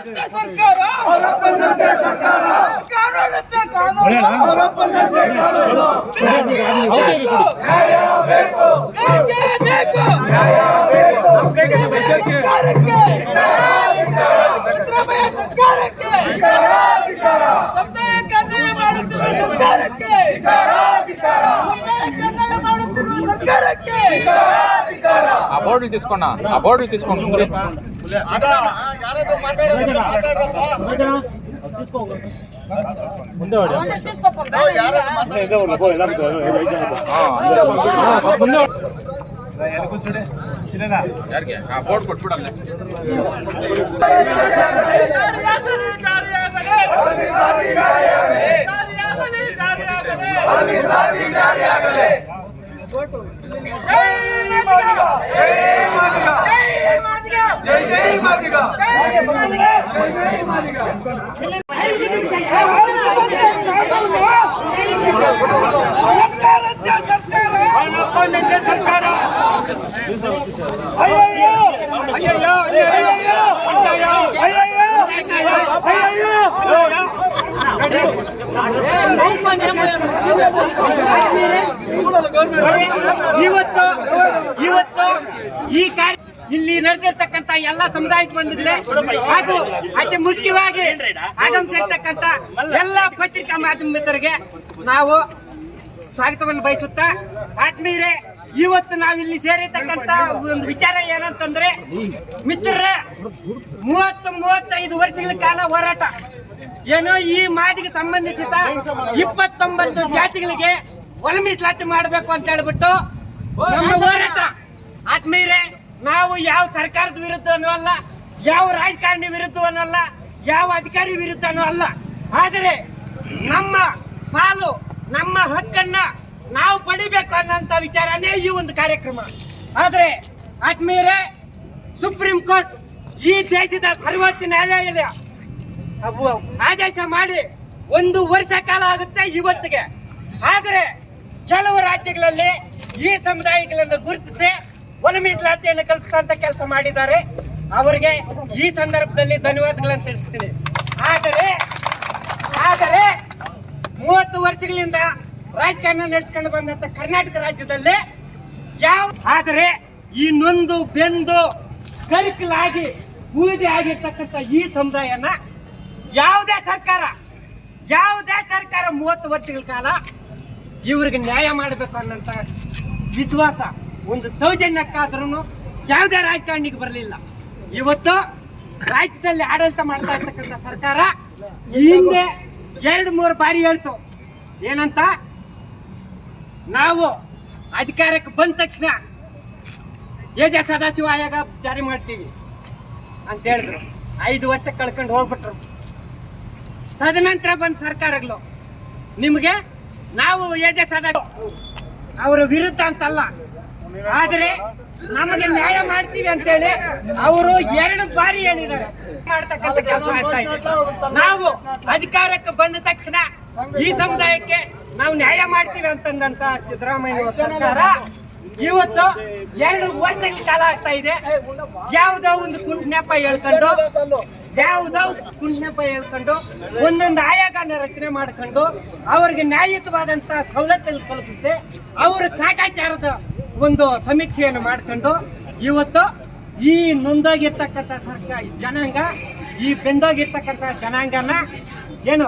ಸರ್ಕಾರ ಕಾನೂನಂತೆ ಕಾನೂನು ಬೇಕೇ ಬೇಕು ಸರ್ಕಾರಕ್ಕೆ ಸಿದ್ದರಾಮಯ್ಯ ಸರ್ಕಾರಕ್ಕೆ ಸಮುದಾಯಕ್ಕೆ ಅನ್ಯಾಯ ಮಾಡುತ್ತಿರುವ ಸರ್ಕಾರಕ್ಕೆ ಸಮುದಾಯಕ್ಕೆ ಅನ್ಯಾಯ ಮಾಡುತ್ತಿರುವ ಸರ್ಕಾರಕ್ಕೆ ಆ ಬೋರ್ಡ್ తీసుకోండి ఆ బోర్డు తీసుకోండి ಮುಂದೆ ಬೋರ್ಡ್ ಕೊಟ್ಬಿಡಲ್ಲ ಜಾರಿಯಾಗಲೇ ಯಾರಿಗೆ ಅಯ್ಯಯ್ಯೋ ಬೋರ್ಡ್ ಕೊಟ್ಬಿಡಲ್ಲ ಇವತ್ತು ಇವತ್ತು ಈ ಕಾರ್ಯ ಇಲ್ಲಿ ಎಲ್ಲ ಸಮುದಾಯಕ್ಕೆ ಬಂದಿದ್ರೆ ಹಾಗೂ ಅತಿ ಮುಖ್ಯವಾಗಿ ಆಗಮಿಸಿರ್ತಕ್ಕಂತ ಎಲ್ಲ ಪತ್ರಿಕಾ ಮಾಧ್ಯಮದವರಿಗೆ ನಾವು ಸ್ವಾಗತವನ್ನು ಬಯಸುತ್ತಾ, ಆತ್ಮೀಯರೇ, ಇವತ್ತು ನಾವಿಲ್ಲಿ ಸೇರಿರ್ತಕ್ಕಂತ ಒಂದು ವಿಚಾರ ಏನಂತಂದ್ರೆ, ಮಿತ್ರರೇ, ಮೂವತ್ತು ಮೂವತ್ತೈದು ವರ್ಷಗಳ ಕಾಲ ಹೋರಾಟ. ಏನೋ ಈ ಮಾತಿಗೆ ಸಂಬಂಧಿಸಿದ ಇಪ್ಪತ್ತೊಂಬತ್ತು ಜಾತಿಗಳಿಗೆ ಒಳ ಮಾಡಬೇಕು ಅಂತ ಹೇಳ್ಬಿಟ್ಟು ನಮ್ಮ ನಾವು ಯಾವ ಸರ್ಕಾರದ ವಿರುದ್ಧ ಅಲ್ಲ, ಯಾವ ರಾಜಕಾರಣಿ ವಿರುದ್ಧ ಅಲ್ಲ, ಯಾವ ಅಧಿಕಾರಿ ವಿರುದ್ಧನೂ ಅಲ್ಲ. ಆದರೆ ನಮ್ಮ ಪಾಲು, ನಮ್ಮ ಹಕ್ಕನ್ನ ನಾವು ಪಡಿಬೇಕು ಅನ್ನೋಂಥ ವಿಚಾರನೇ ಈ ಒಂದು ಕಾರ್ಯಕ್ರಮ. ಆದರೆ ಆತ್ಮೀಯರೇ, ಸುಪ್ರೀಂ ಕೋರ್ಟ್ ಈ ದೇಶದ ಸರ್ವೋಚ್ಚ ನ್ಯಾಯಾಲಯ ಆದೇಶ ಮಾಡಿ ಒಂದು ವರ್ಷ ಕಾಲ ಆಗುತ್ತೆ ಇವತ್ತಿಗೆ. ಆದರೆ ಕೆಲವು ರಾಜ್ಯಗಳಲ್ಲಿ ಈ ಸಮುದಾಯಗಳನ್ನು ಗುರುತಿಸಿ ಒಳ ಮೀಸಲಾತಿಯನ್ನು ಕಲ್ಪಿಸುವಂತ ಕೆಲಸ ಮಾಡಿದ್ದಾರೆ. ಅವರಿಗೆ ಈ ಸಂದರ್ಭದಲ್ಲಿ ಧನ್ಯವಾದಗಳನ್ನು ತಿಳಿಸ್ತೀನಿ. ಆದರೆ ಆದರೆ ಮೂವತ್ತು ವರ್ಷಗಳಿಂದ ರಾಜಕಾರಣ ನಡೆಸ್ಕೊಂಡು ಬಂದಂತ ಕರ್ನಾಟಕ ರಾಜ್ಯದಲ್ಲಿ ಯಾವ ಆದರೆ ಈ ನೊಂದು ಬೆಂದು ಕರ್ಕಲಾಗಿ ಬೂದಿ ಆಗಿರ್ತಕ್ಕಂಥ ಈ ಸಮುದಾಯನ ಯಾವುದೇ ಸರ್ಕಾರ ಯಾವುದೇ ಸರ್ಕಾರ ಮೂವತ್ತು ವರ್ಷಗಳ ಕಾಲ ಇವ್ರಿಗೆ ನ್ಯಾಯ ಮಾಡಬೇಕು ಅನ್ನೋಂಥ ವಿಶ್ವಾಸ ಒಂದು ಸೌಜನ್ಯಕ್ಕಾದ್ರೂ ಯಾವುದೇ ರಾಜಕಾರಣಿಗೆ ಬರಲಿಲ್ಲ. ಇವತ್ತು ರಾಜ್ಯದಲ್ಲಿ ಆಡಳಿತ ಮಾಡ್ತಾ ಇರ್ತಕ್ಕಂಥ ಸರ್ಕಾರ ಹಿಂದೆ ಎರಡು, ಮೂರು ಬಾರಿ ಹೇಳ್ತು. ಏನಂತ? ನಾವು ಅಧಿಕಾರಕ್ಕೆ ಬಂದ ತಕ್ಷಣ ಏಜ ಸದಾಶಿವ ಆಯೋಗ ಜಾರಿ ಮಾಡ್ತೀವಿ ಅಂತ ಹೇಳಿದ್ರು. ಐದು ವರ್ಷ ಕಳ್ಕೊಂಡು ಹೋಗ್ಬಿಟ್ರು. ತದನಂತರ ಬಂದ ಸರ್ಕಾರಗಳು, ನಿಮಗೆ ನಾವು ಏಜ ಸದಾ ಅವರ ವಿರುದ್ಧ ಅಂತಲ್ಲ. ಆದರೆ ನಮಗೆ ನ್ಯಾಯ ಮಾಡ್ತೀವಿ ಅಂತೇಳಿ ಅವರು ಎರಡು ಬಾರಿ ಹೇಳಿದ್ದಾರೆ. ಮಾಡ್ತಕ್ಕಂಥ ಕೆಲಸ ಆಗ್ತಾ ಇದೆ. ನಾವು ಅಧಿಕಾರಕ್ಕೆ ಬಂದ ತಕ್ಷಣ ಈ ಸಮುದಾಯಕ್ಕೆ ನಾವು ನ್ಯಾಯ ಮಾಡ್ತೀವಿ ಅಂತಂದಂತ ಸಿದ್ದರಾಮಯ್ಯ ಸರ್ಕಾರ ಇವತ್ತು ಎರಡು ವರ್ಷಗಳ ಕಾಲ ಆಗ್ತಾ ಇದೆ. ಯಾವುದೋ ಒಂದು ಕುಂಟ್ ನೆಪ ಹೇಳ್ಕೊಂಡು, ಯಾವುದೋ ಕುಂಟ್ ನೆಪ ಹೇಳ್ಕೊಂಡು, ಒಂದೊಂದು ಆಯೋಗನ ರಚನೆ ಮಾಡ್ಕೊಂಡು, ಅವ್ರಿಗೆ ನ್ಯಾಯಯುತವಾದಂತ ಸವಲತ್ತನ್ನು ಕಲ್ಪಿಸುತ್ತೆ ಅವರು ಕಾಟಾಚಾರದ ಒಂದು ಸಮೀಕ್ಷೆಯನ್ನು ಮಾಡ್ಕೊಂಡು ಇವತ್ತು ಈ ನೊಂದಾಗಿರ್ತಕ್ಕಂಥ ಸರ್ಕಾರ ಜನಾಂಗ ಈ ಬೆಂದಾಗಿರ್ತಕ್ಕಂಥ ಜನಾಂಗನ ಏನು